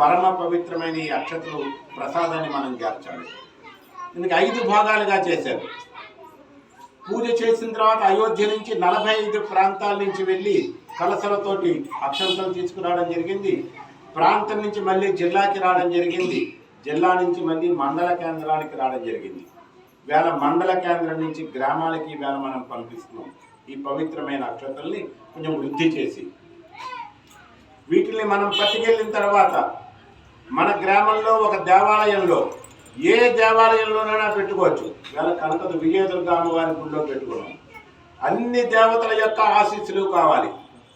పరమ పవిత్రమైన ఈ అక్షతలు ప్రసాదాన్ని మనం చేర్చాలి. దీనికి ఐదు భాగాలుగా చేశారు. పూజ చేసిన తర్వాత అయోధ్య నుంచి నలభై ఐదు ప్రాంతాల నుంచి వెళ్ళి కలసలతోటి అక్షంతలు తీసుకురావడం జరిగింది. ప్రాంతం నుంచి మళ్ళీ జిల్లాకి రావడం జరిగింది. జిల్లా నుంచి మళ్ళీ మండల కేంద్రానికి రావడం జరిగింది. వేళ మండల కేంద్రం నుంచి గ్రామాలకి వేళ మనం పంపిస్తున్నాం. ఈ పవిత్రమైన అక్షతల్ని కొంచెం వృద్ధి చేసి. వీటిని మనం పట్టుకెళ్ళిన తర్వాత మన గ్రామంలో ఒక దేవాలయంలో ఏ దేవాలయంలోనైనా పెట్టుకోవచ్చు. వేళ కనకదు విజయదుర్గ అమ్మవారి గుడిలో పెట్టుకున్నాం. అన్ని దేవతల యొక్క ఆశీస్సులు కావాలి.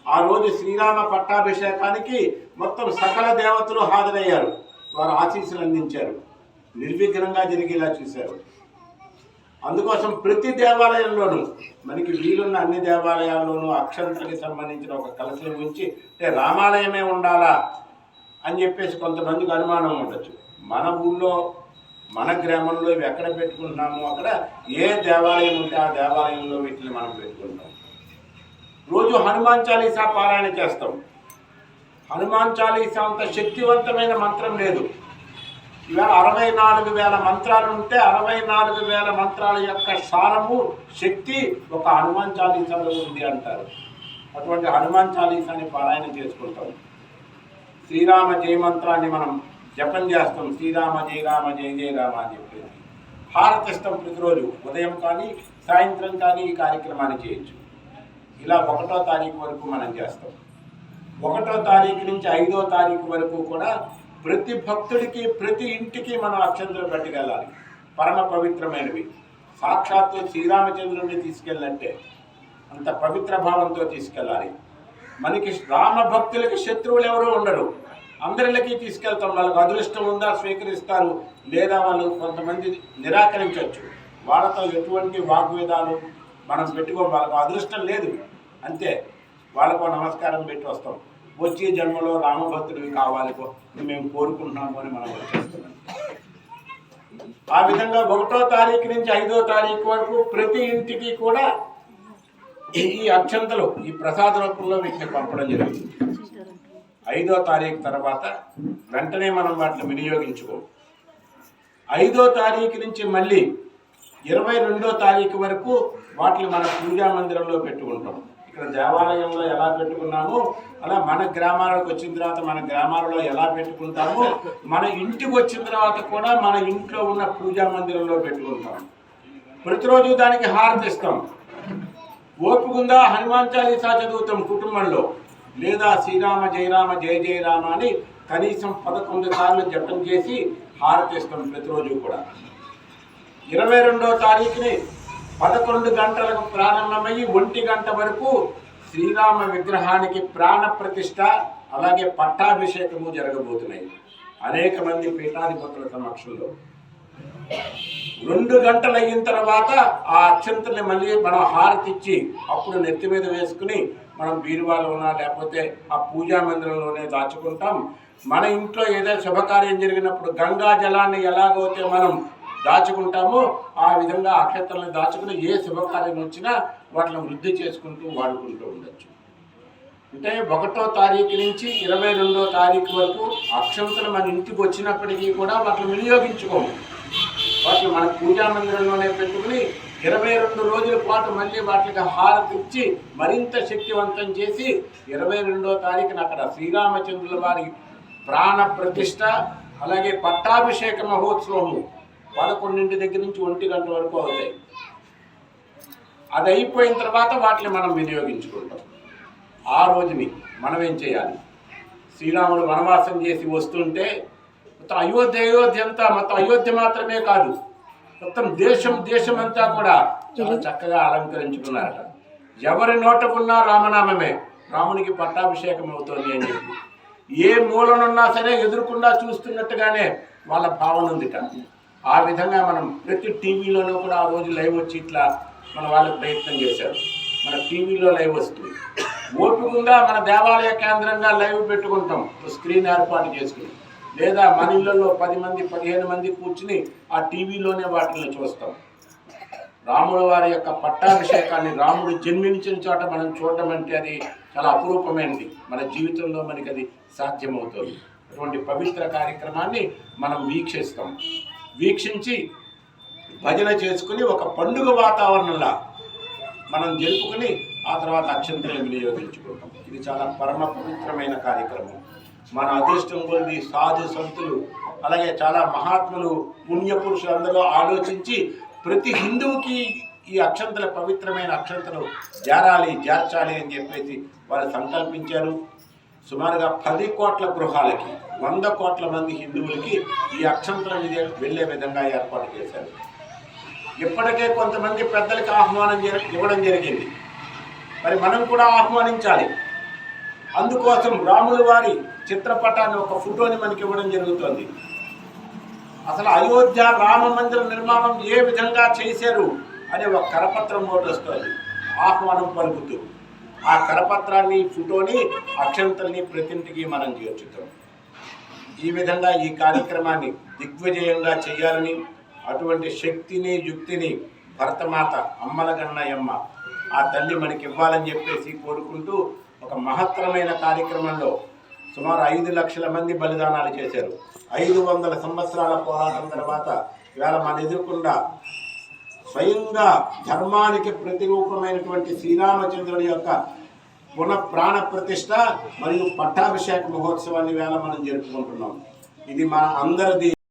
ఆ రోజు శ్రీరామ పట్టాభిషేకానికి మొత్తం సకల దేవతలు హాజరయ్యారు. వారు ఆశీస్సులు అందించారు. నిర్విఘ్నంగా జరిగేలా చూశారు. అందుకోసం ప్రతి దేవాలయంలోనూ మనకి వీలున్న అన్ని దేవాలయాల్లోనూ అక్షంతకి సంబంధించిన ఒక కలశం ఉంచి అంటే రామాలయమే ఉండాలా? అని చెప్పేసి కొంతమందికి అనుమానం ఉండొచ్చు. మన ఊళ్ళో మన గ్రామంలో ఇవి ఎక్కడ పెట్టుకుంటున్నాము అక్కడ ఏ దేవాలయం ఉంటే ఆ దేవాలయంలో వీటిని మనం పెట్టుకుంటాం. రోజు హనుమాన్ చాలీసా పారాయణ చేస్తాం. హనుమాన్ చాలీసా అంత శక్తివంతమైన మంత్రం లేదు. ఇవాళ అరవై నాలుగు వేల మంత్రాలు ఉంటే అరవై నాలుగు వేల మంత్రాల యొక్క సారము శక్తి ఒక హనుమాన్ చాలీసాలో ఉంది అంటారు. అటువంటి హనుమాన్ చాలీసాని పారాయణ చేసుకుంటాం. శ్రీరామ జయ మంత్రాన్ని మనం జపం చేస్తాం. శ్రీరామ జయ రామ జయ జయ రామ అని చెప్పేసి. హారతిస్తాం ప్రతిరోజు. ఉదయం కానీ సాయంత్రం కానీ ఈ కార్యక్రమాన్ని చేయొచ్చు. ఇలా ఒకటో తారీఖు వరకు మనం చేస్తాం. ఒకటో తారీఖు నుంచి ఐదో తారీఖు వరకు కూడా ప్రతి భక్తుడికి ప్రతి ఇంటికి మనం అక్షంతలు పట్టుకెళ్ళాలి. పరమ పవిత్రమైనవి. సాక్షాత్తు శ్రీరామచంద్రుడిని తీసుకెళ్ళంటే అంత పవిత్ర భావంతో తీసుకెళ్ళాలి. మనకి రామ భక్తులకి శత్రువులు ఎవరు ఉండరు. అందరిలోకి తీసుకెళ్తాం. వాళ్ళకి అదృష్టం ఉందా స్వీకరిస్తారు. లేదా వాళ్ళు కొంతమంది నిరాకరించవచ్చు వాళ్ళతో ఎటువంటి వాగ్వేదాలు మనం పెట్టుకో. వాళ్ళకు అదృష్టం లేదు. అంతే. వాళ్ళకు నమస్కారం పెట్టి వస్తాం. వచ్చే జన్మలో రామభక్తుడివి కావాలి మేము కోరుకుంటున్నాము అని మనం వచ్చేస్తున్నాం. ఆ విధంగా ఒకటో తారీఖు నుంచి ఐదో తారీఖు వరకు ప్రతి ఇంటికి కూడా ఈ అక్షంతలు ఈ ప్రసాద రూపంలో వీటిని పంపడం జరిగింది. ఐదో తారీఖు తర్వాత వెంటనే మనం వాటిని వినియోగించుకో. ఐదో తారీఖు నుంచి మళ్ళీ ఇరవై రెండో తారీఖు వరకు వాటిని మన పూజా మందిరంలో పెట్టుకుంటాం. ఇక్కడ దేవాలయంలో ఎలా పెట్టుకున్నామో అలా మన గ్రామాలకు వచ్చిన తర్వాత మన గ్రామాలలో ఎలా పెట్టుకుంటామో మన ఇంటికి వచ్చిన తర్వాత కూడా మన ఇంట్లో ఉన్న పూజా మందిరంలో పెట్టుకుంటాం. ప్రతిరోజు దానికి హారతి ఇస్తాం. ఓపికంగా హనుమాన్ చాలీసా చదువుతాం కుటుంబంలో. లేదా శ్రీరామ జయరామ జయ జయరామ అని కనీసం పదకొండు సార్లు జపం చేసి హారతిస్తాం ప్రతిరోజు కూడా. ఇరవై రెండో తారీఖుని పదకొండు గంటలకు ప్రారంభమయ్యి ఒంటి గంట వరకు శ్రీరామ విగ్రహానికి ప్రాణ ప్రతిష్ట అలాగే పట్టాభిషేకము జరగబోతున్నాయి. అనేక మంది పీఠాధిపతుల సమక్షంలో రెండు గంటలు అయిన తర్వాత ఆ అక్షంతల్ని మళ్ళీ మనం హారతి ఇచ్చి అప్పుడు నెత్తి మీద వేసుకుని మనం బీరువాలోనా లేకపోతే ఆ పూజా మందిరంలోనే దాచుకుంటాం. మన ఇంట్లో ఏదైనా శుభకార్యం జరిగినప్పుడు గంగా జలాన్ని ఎలాగైతే మనం దాచుకుంటామో ఆ విధంగా అక్షతలను దాచుకుని ఏ శుభకార్యం వచ్చినా వాటిని వృద్ధి చేసుకుంటూ వాడుకుంటూ ఉండొచ్చు. అంటే ఒకటో తారీఖు నుంచి ఇరవై రెండో తారీఖు వరకు అక్షంతలు మన ఇంటికి వచ్చినప్పటికీ కూడా వాటిని వినియోగించుకోము. వాటిని మన పూజా మందిరంలోనే పెట్టుకుని ఇరవై రెండు రోజుల పాటు మళ్ళీ వాటికి హారతి ఇచ్చి మరింత శక్తివంతం చేసి ఇరవై రెండో తారీఖున అక్కడ శ్రీరామచంద్రుల వారి ప్రాణ ప్రతిష్ట అలాగే పట్టాభిషేక మహోత్సవము పదకొండింటి దగ్గర నుంచి ఒంటి గంట వరకు అవుతాయి. అది అయిపోయిన తర్వాత వాటిని మనం వినియోగించుకుంటాం. ఆ రోజుని మనం ఏం చేయాలి? శ్రీరాముడు వనవాసం చేసి వస్తుంటే మొత్తం అయోధ్య అయోధ్య అంతా మొత్తం అయోధ్య మాత్రమే కాదు మొత్తం దేశం దేశం అంతా కూడా చాలా చక్కగా అలంకరించుకున్నారట. ఎవరి నోట ఉన్నా రామనామమే రామునికి పట్టాభిషేకం అవుతోంది అని చెప్పి. ఏ మూలనున్నా సరే ఎదురుకుండా చూస్తున్నట్టుగానే వాళ్ళ భావన ఉందిట. ఆ విధంగా మనం ప్రతి టీవీలోనూ కూడా ఆ రోజు లైవ్ వచ్చి ఇట్లా మన వాళ్ళకి ప్రయత్నం చేశారు. మన టీవీలో లైవ్ వస్తుంది. ఓపికంగా మన దేవాలయ కేంద్రంగా లైవ్ పెట్టుకుంటాం. స్క్రీన్ ఏర్పాటు చేసుకుని. లేదా మన ఇళ్ళల్లో పది మంది పదిహేను మంది కూర్చుని ఆ టీవీలోనే వాటిని చూస్తాం. రాముల వారి యొక్క పట్టాభిషేకాన్ని రాముడు జన్మించిన చోట మనం చూడటం అంటే అది చాలా అపురూపమైనది. మన జీవితంలో మనకి అది సాధ్యమవుతుంది. ఇటువంటి పవిత్ర కార్యక్రమాన్ని మనం వీక్షిస్తాం. వీక్షించి భజన చేసుకుని ఒక పండుగ వాతావరణంలా మనం జరుపుకుని ఆ తర్వాత అక్షంతలు వినియోగించుకుంటాం. ఇది చాలా పరమ పవిత్రమైన కార్యక్రమం. మన అదృష్టం కొద్ది సాధు సంతులు అలాగే చాలా మహాత్ములు పుణ్యపురుషులు అందరూ ఆలోచించి ప్రతి హిందువుకి ఈ అక్షంతల పవిత్రమైన అక్షంతలు జారాలి చేర్చాలి అని చెప్పేసి వారు సంకల్పించారు. సుమారుగా పది కోట్ల గృహాలకి వంద కోట్ల మంది హిందువులకి ఈ అక్షంతల మీద వెళ్ళే విధంగా ఏర్పాటు చేశారు. ఇప్పటికే కొంతమంది పెద్దలకు ఆహ్వానం జరి- ఇవ్వడం జరిగింది. మరి మనం కూడా ఆహ్వానించాలి. అందుకోసం రాముల వారి చిత్రపటాన్ని ఒక ఫోటోని మనకి ఇవ్వడం జరుగుతుంది. అసలు అయోధ్య రామ మందిర నిర్మాణం ఏ విధంగా చేశారు అనే ఒక కరపత్రం ఒకటి వస్తుంది. ఆహ్వానం పలుకుతూ ఆ కరపత్రాన్ని ఫోటోని అక్షంతల్ని ప్రతింటికి మనం చేర్చుతాం. ఈ విధంగా ఈ కార్యక్రమాన్ని దిగ్విజయంగా చేయాలని అటువంటి శక్తిని యుక్తిని భరతమాత అమ్మల గన్నయమ్మ ఆ తల్లి మనకి ఇవ్వాలని చెప్పేసి కోరుకుంటూ ఒక మహత్తరమైన కార్యక్రమంలో సుమారు ఐదు లక్షల మంది బలిదానాలు చేశారు. ఐదు వందల సంవత్సరాల పోరాటం తర్వాత ఇవాళ మన ఎదుర్కొండా స్వయంగా ధర్మానికి ప్రతిరూపమైనటువంటి శ్రీరామచంద్రుడి యొక్క పునః ప్రాణ ప్రతిష్ట మరియు పట్టాభిషేక మహోత్సవాన్ని వేళ మనం జరుపుకుంటున్నాం. ఇది మన అందరిది